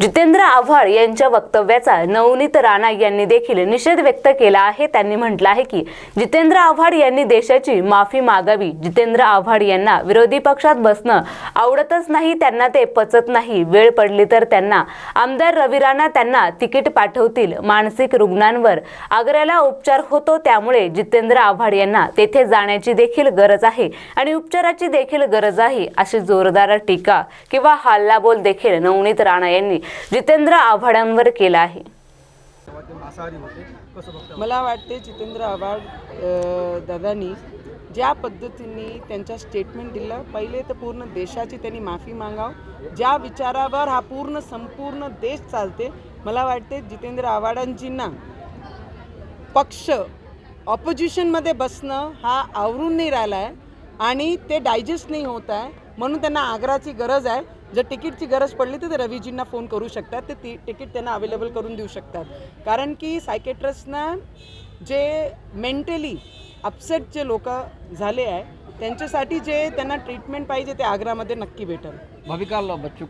जितेंद्र आव्हाड यांच्या वक्तव्याचा नवनीत राणा यांनी देखील निषेध व्यक्त केला आहे. त्यांनी म्हटलं आहे की जितेंद्र आव्हाड यांनी देशाची माफी मागावी. जितेंद्र आव्हाड यांना विरोधी पक्षात बसणं आवडतच नाही त्यांना ते पचत नाही. वेळ पडली तर त्यांना आमदार रवी राणा त्यांना तिकीट पाठवतील. मानसिक रुग्णांवर आग्र्याला उपचार होतो त्यामुळे जितेंद्र आव्हाड यांना तेथे जाण्याची देखील गरज आहे आणि उपचाराची देखील गरज आहे अशी जोरदार टीका किंवा हल्लाबोल देखील नवनीत राणा यांनी जितेंद्र आव्हाडांवर केला आहे. मला वाटते जितेंद्र आव्हाड दादांनी ज्या पद्धतीने त्यांच्या स्टेटमेंट दिलं पहिले तर पूर्ण देशाची त्यांनी माफी मागाव. ज्या विचारावर हा पूर्ण संपूर्ण देश चालते मला वाटते जितेंद्र आव्हाडांजींना पक्ष ऑपोजिशनमध्ये बसणं हा आवरून नाही राहिला आहे आणि ते डायजेस्ट नाही होत आहे म्हणून त्यांना आग्राची गरज आहे. जर तिकीटची गरज पडली तर ते रवीजींना फोन करू शकतात. ते ती तिकीट त्यांना अवेलेबल करून देऊ शकतात. कारण की सायकेट्रिस्टना जे मेंटली अपसेट जे लोक झाले आहे त्यांच्यासाठी जे त्यांना ट्रीटमेंट पाहिजे ते आग्रामध्ये नक्की भेटेल. भाविकाला बच्चू